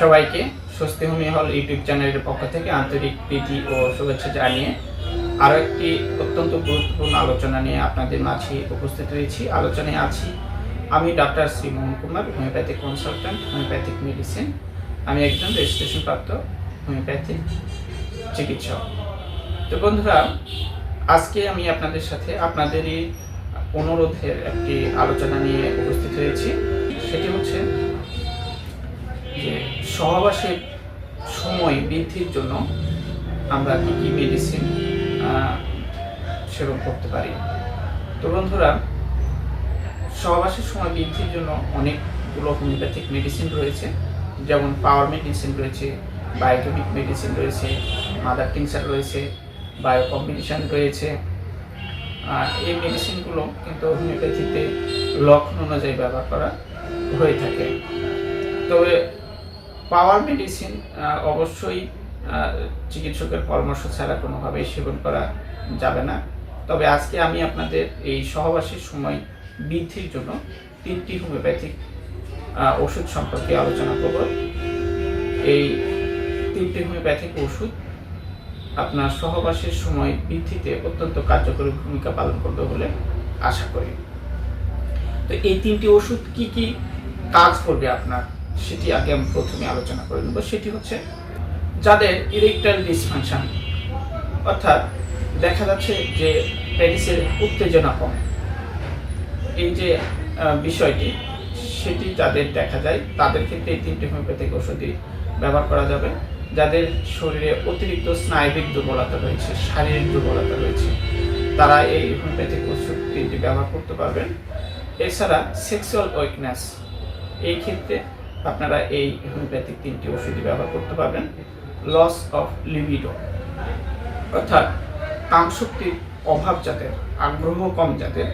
সবাইকে স্বস্তি হোমি হল ইউটিউব চ্যানেলের পক্ষ থেকে আন্তরিক প্রীতি ও শুভেচ্ছা জানিয়ে আরও একটি অত্যন্ত গুরুত্বপূর্ণ আলোচনা নিয়ে আপনাদের মাঝে উপস্থিত হয়েছি আলোচনায় আছি আমি doctor Shri Mohan Kumar, homeopathic consultant, homeopathic medicine. আমি একজন রেজিস্ট্রেশন প্রাপ্ত হোমিওপ্যাথিক চিকিৎসক। তো বন্ধুরা, আজকে আমি আপনাদের সাথে আপনাদেরই অনুরোধের একটি আলোচনা নিয়ে উপস্থিত হয়েছি। সেটি হচ্ছে যে সহবাসের সময় বৃদ্ধির জন্য আমরা কী কী মেডিসিন সেবন করতে পারি? তো বন্ধুরা, সহবাসের সময় বৃদ্ধির জন্য অনেকগুলো হোমিওপ্যাথিক মেডিসিন রয়েছে, যেমন পাওয়ার মেডিসিন রয়েছে বায়োকেমিক মেডিসিন রয়েছে মাদার টিংচার রয়েছে বায়ো কম্বিনেশন রয়েছে এই মেডিসিনগুলো কিন্তু হোমিওপ্যাথিতে লক্ষণ অনুযায়ী ব্যবহার করা হয়ে থাকে। তবে পাওয়ার মেডিসিন অবশ্যই চিকিৎসকের পরামর্শ ছাড়া কোনোভাবেই সেবন করা যাবে না। তবে আজকে আমি আপনাদের এই সহবাসের সময় বৃদ্ধির জন্য তিনটি হোমিওপ্যাথিক ওষুধ সম্পর্কে আলোচনা করব। এই তিনটি হোমিওপ্যাথিক ওষুধ আপনার সহবাসের সময় বৃদ্ধিতে অত্যন্ত কার্যকরী ভূমিকা পালন করবে বলে আশা করি। তো এই তিনটি ওষুধ কি কি কাজ করবে আপনার? সেটি আগে আমি প্রথমে আলোচনা করে নেব। সেটি হচ্ছে যাদের ইরেকটাইল ডিসফাংশন, অর্থাৎ দেখা যাচ্ছে যে প্যারিসের উত্তেজনা কম। এই যে বিষয়টি, সেটি যাদের দেখা যায়, তাদের ক্ষেত্রে এই তিনটি হোমিওপ্যাথিক ওষুধই ব্যবহার করা যাবে। যাদের শরীরে অতিরিক্ত স্নায়বিক দুর্বলতা রয়েছে, শারীরিক দুর্বলতা রয়েছে, তারা এই হোমিওপ্যাথিক ওষুধ তিনটি ব্যবহার করতে পারবেন। এছাড়া সেক্সুয়াল উইকনেস এই ক্ষেত্রে আপনারা এই হোমিওপ্যাথিক তিনটি ওষুধই ব্যবহার করতে পারবেন। লস অফ লিবিডো অর্থাৎ কামশক্তির অভাব যাদের আগ্রহ কম যাদের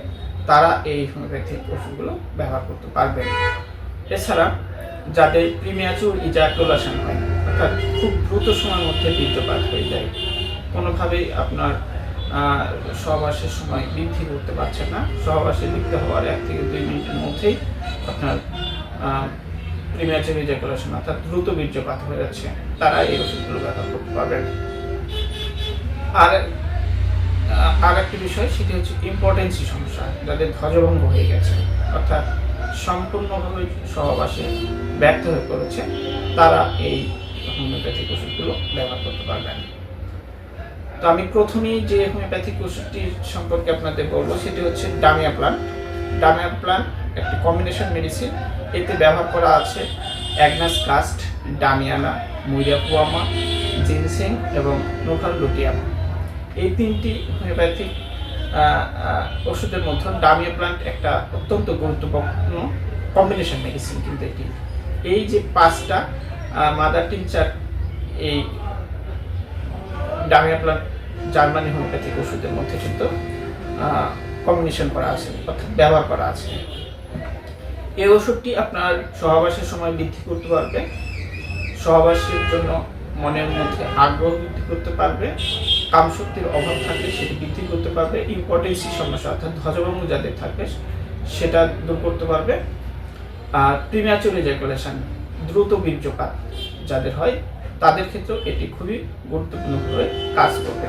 তারা এই হোমিওপ্যাথিক ওষুধগুলো ব্যবহার করতে পারবেন। এছাড়া যাদের প্রিমিয়াচুর ইজাকুলেশন হয়, অর্থাৎ খুব দ্রুত সময়ের মধ্যে বীর্যপাত হয়ে যায়, কোনোভাবেই আপনার সহবাসের সময় বৃদ্ধি করতে পারছেন না। সহবাসে লিপ্ত হওয়ার এক থেকে দুই মিনিটের মধ্যেই আপনার প্রিমিয়াচুর ইজাকুলেশন অর্থাৎ দ্রুত বীর্যপাত হয়ে যাচ্ছে, তারা এই ওষুধগুলো ব্যবহার করতে পারবেন আর আর একটি বিষয়, সেটি হচ্ছে ইম্পর্টেন্সি সমস্যা, যাদের ধ্বজভঙ্গ হয়ে গেছে, অর্থাৎ সম্পূর্ণভাবে সহবাসে ব্যর্থ হয়ে পড়েছে, তারা এই হোমিওপ্যাথিক ওষুধগুলো ব্যবহার করতে পারবেন। তো আমি প্রথমেই যে হোমিওপ্যাথিক ওষুধটি সম্পর্কে আপনাদের বলব, সেটি হচ্ছে ডামিয়া প্লান্ট ডামিয়া প্লান্ট একটি কম্বিনেশন মেডিসিন এতে ব্যবহার করা আছে Agnus cast Damiana muira puama ginseng এবং নোভাল লুটিয়ামা। এই তিনটি হোমিওপ্যাথিক ওষুধের মধ্যে ডামিয়া প্লান্ট একটা অত্যন্ত গুরুত্বপূর্ণ কম্বিনেশন মেডিসিন কিন্তু এটি। এই যে পাঁচটা মাদার টিনচার এই ডামিয়া প্লান্ট, জার্মানি হোমিওপ্যাথিক ওষুধের মধ্যে কিন্তু কম্বিনেশন করা আছে, অর্থাৎ ব্যবহার করা আছে। এই ওষুধটি আপনার সহবাসের সময় বৃদ্ধি করতে পারবে। সহবাসের জন্য মনের মধ্যে আগ্রহ বৃদ্ধি করতে পারবে। কামশক্তির অভাব থাকলে সেটি বৃদ্ধি করতে পারবে। ইম্পর্টেন্সি সমস্যা, অর্থাৎ ধ্বজভঙ্গ যাদের থাকবে সেটা দূর করতে পারবে। আর প্রিম্যাচুর ইজাকুলেশন দ্রুত বীর্যপাত যাদের হয়, তাদের ক্ষেত্রেও এটি খুবই গুরুত্বপূর্ণভাবে কাজ করবে।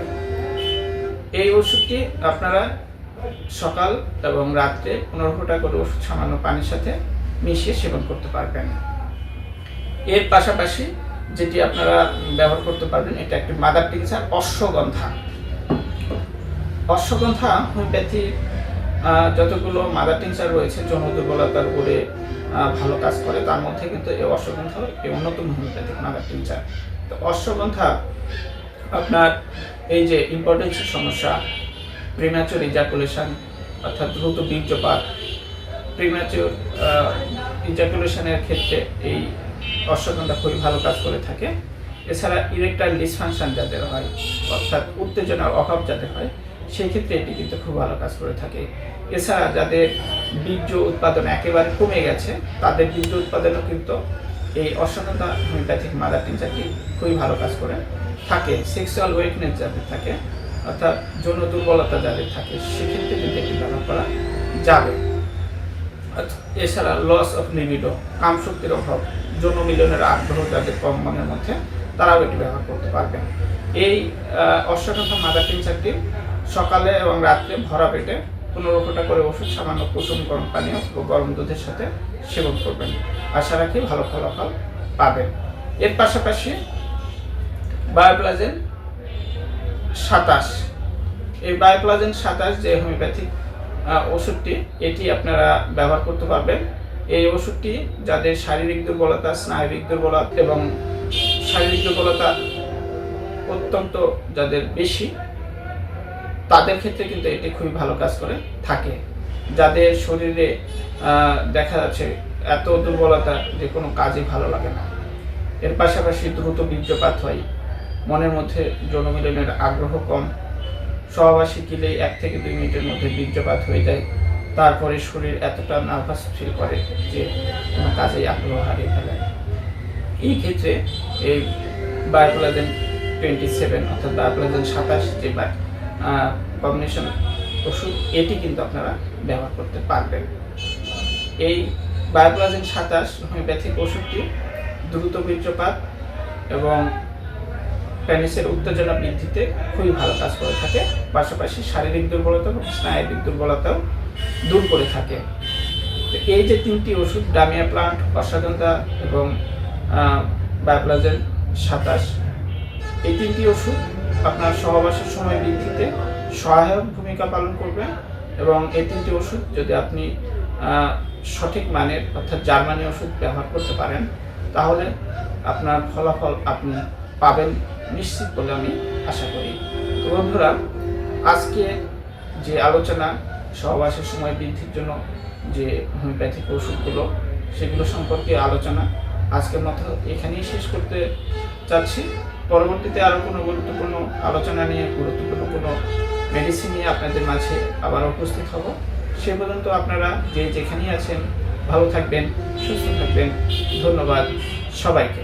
এই ওষুধটি আপনারা সকাল এবং রাত্রে পনেরো ফোঁটা করে ওষুধ সামান্য পানির সাথে মিশিয়ে সেবন করতে পারবেন। এর পাশাপাশি যেটি আপনারা ব্যবহার করতে পারবেন, এটা একটি mother tincture ashwagandha. Ashwagandha homeopathy যতগুলো মাদার টিংচার রয়েছে, যৌন দুর্বলতার উপরে ভালো কাজ করে, তার মধ্যে কিন্তু এই অশ্বগন্ধা একটি অন্যতম হোমিওপ্যাথিক মাদার টিংচার তো অশ্বগন্ধা আপনার এই যে ইম্পর্টেন্সের সমস্যা প্রিম্যাচুর ইজাকুলেশন অর্থাৎ দ্রুত বীর্যপাত। প্রিম্যাচুর ইজাকুলেশনের ক্ষেত্রে এই অশ্বগন্ধা খুবই ভালো কাজ করে থাকে। এছাড়া ইরেকটাইল ডিসফাংশন যাদের হয়, অর্থাৎ উত্তেজনার অভাব যাদের হয় সেই ক্ষেত্রে এটি কিন্তু খুব ভালো কাজ করে থাকে। এছাড়া যাদের বীর্য উৎপাদন একেবারে কমে গেছে, তাদের বীর্য উৎপাদনও কিন্তু এই অশ্বগন্ধা হোমিওপ্যাথিক মাদার টিনচারটি খুবই ভালো কাজ করে থাকে। সেক্সুয়াল ওয়েকনেস যাদের থাকে অর্থাৎ যৌন দুর্বলতা যাদের থাকে, সেক্ষেত্রে কিন্তু এটি ব্যবহার করা যাবে। এছাড়া লস অফ কাম শক্তির অভাব, যৌন মিলনের আগ্রহ যাদের কম মনের মধ্যে, তারাও এটি ব্যবহার করতে পারবেন এই অশ্বগন্ধা মাদার টিনচারটি সকালে এবং রাত্রে ভরা পেটে পনেরো ফোঁটা করে ওষুধ, সামান্য কুসুম গরম পানীয় ও গরম দুধের সাথে সেবন করবেন। আশা রাখি ভালো ফলাফল পাবেন। এর পাশাপাশি বায়োপ্লাজেন সাতাশ। এই বায়োপ্লাজেন সাতাশ যে হোমিওপ্যাথিক ওষুধটি, এটি আপনারা ব্যবহার করতে পারবেন। এই ওষুধটি যাদের শারীরিক দুর্বলতা, স্নায়বিক দুর্বলতা এবং শারীরিক দুর্বলতা অত্যন্ত যাদের বেশি, তাদের ক্ষেত্রে কিন্তু এটি খুবই ভালো কাজ করে থাকে। যাদের শরীরে দেখা যাচ্ছে এত দুর্বলতা যে কোনো কাজই ভালো লাগে না। এর পাশাপাশি দ্রুত বীর্যপাত হয়। মনের মধ্যে যৌন মিলনের আগ্রহ কম। সহবাসী কিলে এক থেকে দুই মিনিটের মধ্যে বীর্যপাত হয়ে যায়। তারপরে শরীর এতটা নার্ভাস ফিল করে যে কোনো কাজেই আগ্রহ হারিয়ে ফেলে। এই ক্ষেত্রে এই বায়োপ্লাজেন টোয়েন্টি সেভেন অর্থাৎ বায়োপ্লাজেন সাতাশ যে কম্বিনেশন ওষুধ, এটি কিন্তু আপনারা ব্যবহার করতে পারবেন। এই বায়োপ্লাজেন সাতাশ হোমিওপ্যাথিক ওষুধটি দ্রুত বীর্যপাত এবং প্যানিসের উত্তেজনা বৃদ্ধিতে খুবই ভালো কাজ করে থাকে। পাশাপাশি শারীরিক দুর্বলতা এবং স্নায়বিক দুর্বলতাও দূর করে থাকে। তো এই যে তিনটি ওষুধ, ডামিয়া প্লান্ট অসাগন্ধা এবং বায়োপ্লাজেন সাতাশ, এই তিনটি ওষুধ আপনার সহবাসের সময় বৃদ্ধিতে সহায়ক ভূমিকা পালন করবে এবং এই তিনটি ওষুধ যদি আপনি সঠিক মানের অর্থাৎ জার্মানি ওষুধ ব্যবহার করতে পারেন, তাহলে আপনার ফলাফল আপনি পাবেন নিশ্চিত বলে আমি আশা করি। তো বন্ধুরা, আজকে যে আলোচনা, সহবাসের সময় বৃদ্ধির জন্য যে হোমিওপ্যাথিক ওষুধগুলো, সেগুলো সম্পর্কে আলোচনা, আজকের মতো এখানেই শেষ করতে চাচ্ছি। পরবর্তীতে আরও কোনো গুরুত্বপূর্ণ আলোচনা নিয়ে, গুরুত্বপূর্ণ কোনো মেডিসিন নিয়ে আপনাদের মাঝে আবার উপস্থিত হব। সে পর্যন্ত আপনারা যে যেখানেই আছেন, ভালো থাকবেন, সুস্থ থাকবেন। ধন্যবাদ সবাইকে।